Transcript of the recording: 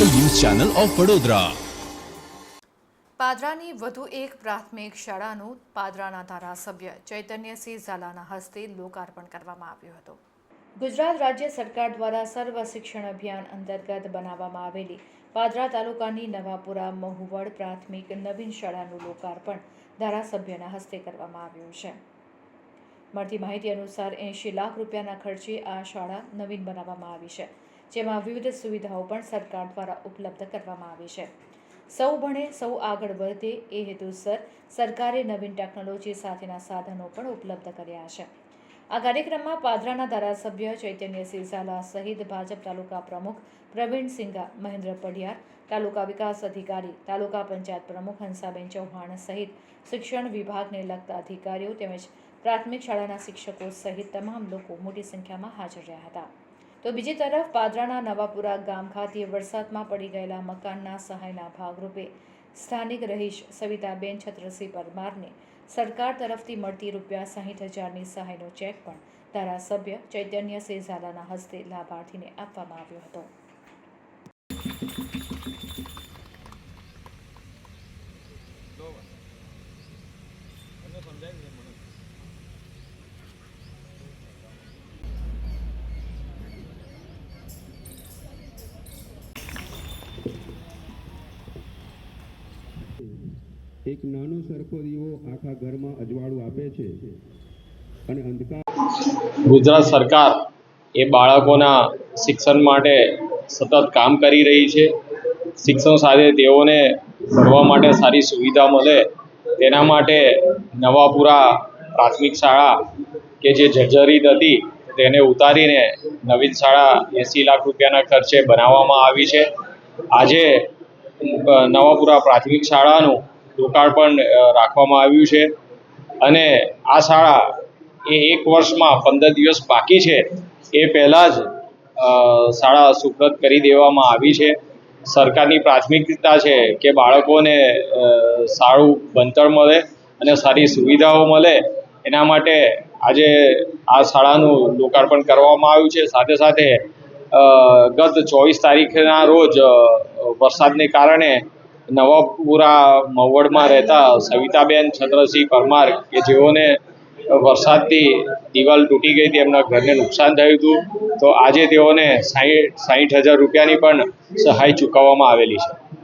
Channel of Vadodara. પાદરાની વધુ એક પ્રાથમિક શાળાનું પાદરાના ધારાસભ્ય ચૈતન્યસિંહ ઝાલાના હસ્તે લોકાર્પણ કરવામાં આવ્યું હતું. ગુજરાત રાજ્ય સરકાર દ્વારા સર્વ શિક્ષણ અભિયાન અંતર્ગત બનાવવામાં આવેલી પાદરા તાલુકાની નવાપુરા મહુવડ પ્રાથમિક નવીન શાળાનું લોકાર્પણ ધારાસભ્યના હસ્તે કરવામાં આવ્યું છે. મળતી માહિતી અનુસાર એંશી લાખ રૂપિયાના ખર્ચે આ શાળા નવીન બનાવવામાં આવી છે. જેમાં વિવિધ સુવિધાઓ પણ સરકાર દ્વારા ઉપલબ્ધ કરવામાં આવી છે. સૌ ભણે, સૌ આગળ વધે એ હેતુસર સરકારે નવીન ટેકનોલોજી સાથેના સાધનો પણ ઉપલબ્ધ કર્યા છે. આ કાર્યક્રમમાં પાદરાના ધારાસભ્ય ચૈતન્ય સિરસાલા સહિત ભાજપ તાલુકા પ્રમુખ પ્રવીણ સિંઘા, મહેન્દ્ર પઢિયાર, તાલુકા વિકાસ અધિકારી, તાલુકા પંચાયત પ્રમુખ હંસાબેન ચૌહાણ સહિત શિક્ષણ વિભાગને લગતા અધિકારીઓ તેમજ પ્રાથમિક શાળાના શિક્ષકો સહિત તમામ લોકો મોટી સંખ્યામાં હાજર રહ્યા હતા. તો બીજી તરફ પાદરાના નવાપુરા ગામ ખાતે વરસાદમાં પડી ગયેલા મકાનના સહાયના ભાગરૂપે સ્થાનિક રહીશ સવિતાબેન છત્રસિંહ પરમારને સરકાર તરફથી મળતી રૂપિયા સાહીઠ હજારની સહાયનો ચેક પણ ધારાસભ્ય ચૈતન્ય ઝાલાના હસ્તે લાભાર્થીને આપવામાં આવ્યો હતો. એક નાનો સરખો દીવો આખા ઘરમાં અજવાળું આપે છે અને અંધકાર ગુજરાત સરકાર એ બાળકોના શિક્ષણ માટે સતત કામ કરી રહી છે. શિક્ષણ સાથે તેઓને ભણવા માટે સારી સુવિધા મળે. તેના માટે નવાપુરા પ્રાથમિક શાળા કે જે જર્જરિત હતી તેને ઉતારીને નવીન શાળા એંસી લાખ રૂપિયાના ખર્ચે બનાવવામાં આવી છે. આજે નવાપુરા પ્રાથમિક શાળાનું અ, રાખવામાં આવ્યું છે. અને આ શાળા એ એક વર્ષમાં પંદર દિવસ બાકી છે. એ પહેલાં જ શાળા સુપ્રત કરી દેવામાં આવી છે. સરકારની પ્રાથમિકતા છે કે બાળકોને સારું ભણતર મળે અને સારી સુવિધાઓ મળે. એના માટે આજે આ શાળાનું લોકાર્પણ કરવામાં આવ્યું છે. સાથે સાથે ગત ચોવીસ તારીખના રોજ વરસાદને કારણે નવાપુરા મવડમાં રહેતા સવિતાબેન છત્રસિંહ પરમાર કે જેઓને વરસાદથી દિવાલ તૂટી ગઈ હતી, એમના ઘરને નુકસાન થયું હતું, તો આજે તેઓને સાહીઠ સાહીઠ હજાર રૂપિયાની પણ સહાય ચૂકવવામાં આવેલી છે.